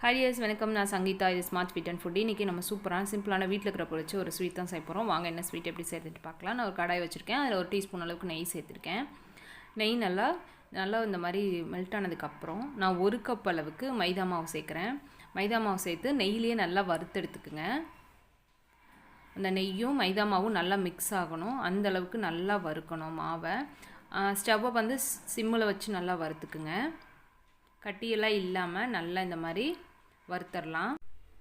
Harry S வணக்கம். நான் சங்கீதா. இது ஸ்மார்ட் ஸ்வீட் அண்ட் ஃபுட் இன்றைக்கி நம்ம சூப்பரான சிம்பிளான வீட்டில் இருக்கிற பொழிச்சு ஒரு ஸ்வீட் தான் செய்ய போகிறோம் வாங்க என்ன ஸ்வீட் எப்படி சேர்த்துட்டு பார்க்கலாம். நான் ஒரு கடாய் வச்சுருக்கேன். அதில் ஒரு டீஸ்பூன் அளவுக்கு நெய் சேர்த்துருக்கேன். நெய் நல்லா நல்லா இந்த மாதிரி மெல்ட் ஆனதுக்கப்புறம் நான் ஒரு கப் அளவுக்கு மைதா மாவு சேர்க்குறேன். மைதா மாவு சேர்த்து நெய்லேயே நல்லா வறுத்தெடுத்துக்குங்க அந்த நெய்யும் மைதா மாவும் நல்லா மிக்ஸ் ஆகணும். அந்த அளவுக்கு நல்லா வறுக்கணும் மாவை. ஸ்டவ்வை வந்து சிம்மில் வச்சு நல்லா வறுத்துக்குங்க. கட்டியெல்லாம் இல்லாமல் நல்லா இந்த மாதிரி வறுத்தரலாம்.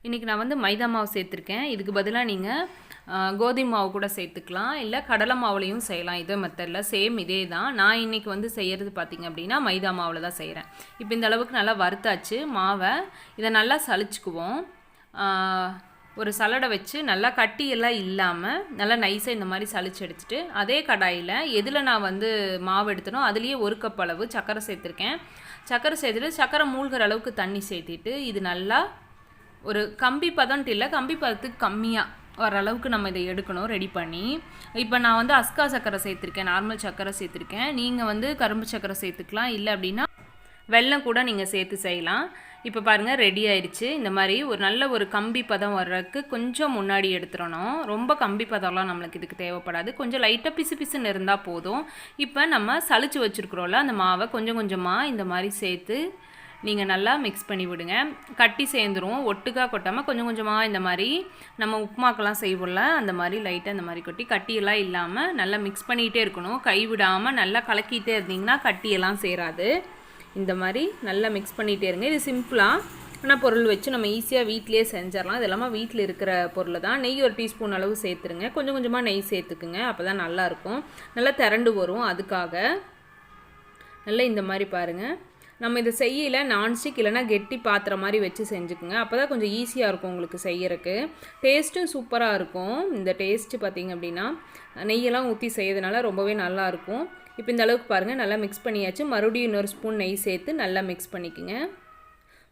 இன்றைக்கி நான் வந்து மைதா மாவு சேர்த்துருக்கேன். இதுக்கு பதிலாக நீங்கள் கோதுமை மாவு கூட சேர்த்துக்கலாம். இல்லை கடலை மாவுலையும் செய்யலாம். இதே மெத்தடில் சேம் இதே தான். நான் இன்றைக்கி வந்து செய்கிறது பார்த்திங்க அப்படின்னா மைதா மாவில் தான் செய்கிறேன் இப்போ இந்த அளவுக்கு நல்லா வறுத்தாச்சு மாவை. இதை நல்லா சளிச்சுக்குவோம். ஒரு சலடை வச்சு நல்லா கட்டியெல்லாம் இல்லாமல் நல்லா நைஸாக இந்த மாதிரி சளிச்சு எடுத்துட்டு அதே கடாயில் எதில் நான் வந்து மாவு எடுத்தனோ அதுலேயே ஒரு கப் அளவு சர்க்கரை சேர்த்துருக்கேன். சர்க்கரை சேர்த்துட்டு சர்க்கரை மூழ்கிற அளவுக்கு தண்ணி சேர்த்திட்டு இது நல்லா ஒரு கம்பி பதம்ட்டு இல்லை கம்பி பதத்துக்கு கம்மியாக வர அளவுக்கு நம்ம இதை எடுக்கணும் ரெடி பண்ணி. இப்போ நான் வந்து அஸ்கா சக்கரை சேர்த்துருக்கேன் நார்மல் சக்கரை சேர்த்துருக்கேன். நீங்கள் வந்து கரும்பு சக்கரை சேர்த்துக்கலாம் இல்லை அப்படின்னா வெல்லம் கூட நீங்கள் சேர்த்து செய்யலாம். இப்போ பாருங்கள் ரெடி ஆயிடுச்சு. இந்த மாதிரி ஒரு நல்ல ஒரு கம்பி பதம் வர்றதுக்கு கொஞ்சம் முன்னாடி எடுத்துடணும். ரொம்ப கம்பி பதம்லாம் நம்மளுக்கு இதுக்கு தேவைப்படாது. கொஞ்சம் லைட்டாக பிசு பிசுன்னு இருந்தால் போதும். இப்போ நம்ம சளிச்சு வச்சுருக்குறோம்ல அந்த மாவை கொஞ்சம் கொஞ்சமாக இந்த மாதிரி சேர்த்து நீங்கள் நல்லா மிக்ஸ் பண்ணி விடுங்க. கட்டி சேர்ந்துரும். ஒட்டுக்காக கொட்டாமல் கொஞ்சம் கொஞ்சமாக இந்த மாதிரி நம்ம உப்புமாக்கெல்லாம் செய்வோம்ல அந்த மாதிரி லைட்டாக இந்த மாதிரி கொட்டி கட்டியெல்லாம் இல்லாமல் நல்லா மிக்ஸ் பண்ணிகிட்டே இருக்கணும். கை விடாமல் நல்லா கலக்கிட்டே இருந்தீங்கன்னா கட்டியெல்லாம் சேராது. இந்த மாதிரி நல்லா மிக்ஸ் பண்ணிகிட்டே இருங்க. இது சிம்பிளாக ஆனால் பொருள் வச்சு நம்ம ஈஸியாக வீட்டிலேயே செஞ்சிடலாம். இது இல்லாமல் வீட்டில் இருக்கிற பொருள் தான். நெய் ஒரு டீஸ்பூன் அளவு சேர்த்துருங்க. கொஞ்சம் கொஞ்சமாக நெய் சேர்த்துக்குங்க. அப்போ தான் நல்லாயிருக்கும் நல்லா திரண்டு வரும். அதுக்காக நல்லா இந்த மாதிரி பாருங்கள் நம்ம இதை செய்யல நான்ஸ்டிக் இல்லைனா கெட்டி பாத்திரம் மாதிரி வச்சு செஞ்சுக்குங்க. அப்போ தான் கொஞ்சம் ஈஸியாக இருக்கும் உங்களுக்கு செய்யறதுக்கு டேஸ்ட்டும் சூப்பராக இருக்கும். இந்த டேஸ்ட்டு பார்த்திங்க அப்படின்னா நெய்யெல்லாம் ஊற்றி செய்யறதுனால ரொம்பவே நல்லாயிருக்கும் இப்போ இந்த அளவுக்கு பாருங்கள் நல்லா மிக்ஸ் பண்ணியாச்சு. மறுபடியும் இன்னொரு ஸ்பூன் நெய் சேர்த்து நல்லா மிக்ஸ் பண்ணிக்கோங்க.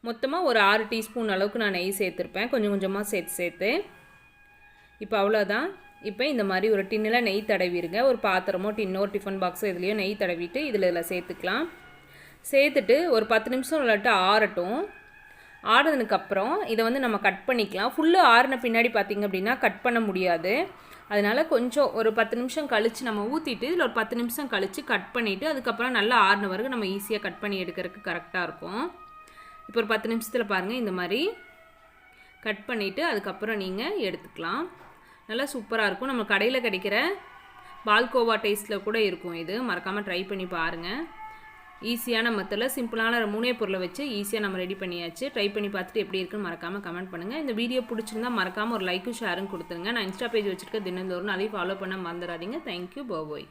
மொத்தமாக ஒரு ஆறு டீஸ்பூன் அளவுக்கு நான் நெய் சேர்த்துருப்பேன். கொஞ்சம் கொஞ்சமாக சேர்த்து சேர்த்து. இப்போ அவ்வளோதான் இப்போ இந்த மாதிரி ஒரு டின்னில் நெய் தடவிடுங்க. ஒரு பாத்திரமோ டின்னோ டிஃபன் பாக்ஸோ இதுலேயோ நெய் தடவிட்டு இதில் இதில் சேர்த்துக்கலாம். சேர்த்துட்டு ஒரு பத்து நிமிஷம் விளாட்டு ஆறட்டும். ஆறுனதுக்கப்புறம் இதை வந்து நம்ம கட் பண்ணிக்கலாம். ஃபுல்லாக ஆறின பின்னாடி பார்த்திங்க அப்படின்னா கட் பண்ண முடியாது. அதனால் கொஞ்சம் ஒரு பத்து நிமிஷம் கழித்து நம்ம ஊற்றிட்டு இதில் ஒரு பத்து நிமிஷம் கழித்து கட் பண்ணிவிட்டு அதுக்கப்புறம் நல்லா ஆறுன வரைக்கும் நம்ம ஈஸியாக கட் பண்ணி எடுக்கிறதுக்கு கரெக்டாக இருக்கும். இப்போ ஒரு பத்து நிமிஷத்தில் பாருங்கள் இந்த மாதிரி கட் பண்ணிவிட்டு அதுக்கப்புறம் நீங்கள் எடுத்துக்கலாம். நல்லா சூப்பராக இருக்கும். நம்ம கடையில் கிடைக்கிற பால்கோவா டேஸ்ட்டில் கூட இருக்கும் இது. மறக்காமல் ட்ரை பண்ணி பாருங்கள் ஈஸியான மெத்தடில் சிம்பிளான மூணே பொருளை வச்சு ஈஸியாக நம்ம ரெடி பண்ணியாச்சு. ட்ரை பண்ணி பார்த்துட்டு எப்படி இருக்குன்னு மறக்காமல் கமெண்ட் பண்ணுங்கள் இந்த வீடியோ பிடிச்சிருந்தா மறக்காமல் ஒரு லைக்கும் ஷேரும் கொடுத்துருங்க. நான் இன்ஸ்டா பேஜ் வச்சுருக்க தினந்தோறும் அதையும் ஃபாலோ பண்ண மறந்துடாதீங்க. தேங்க்யூ போய்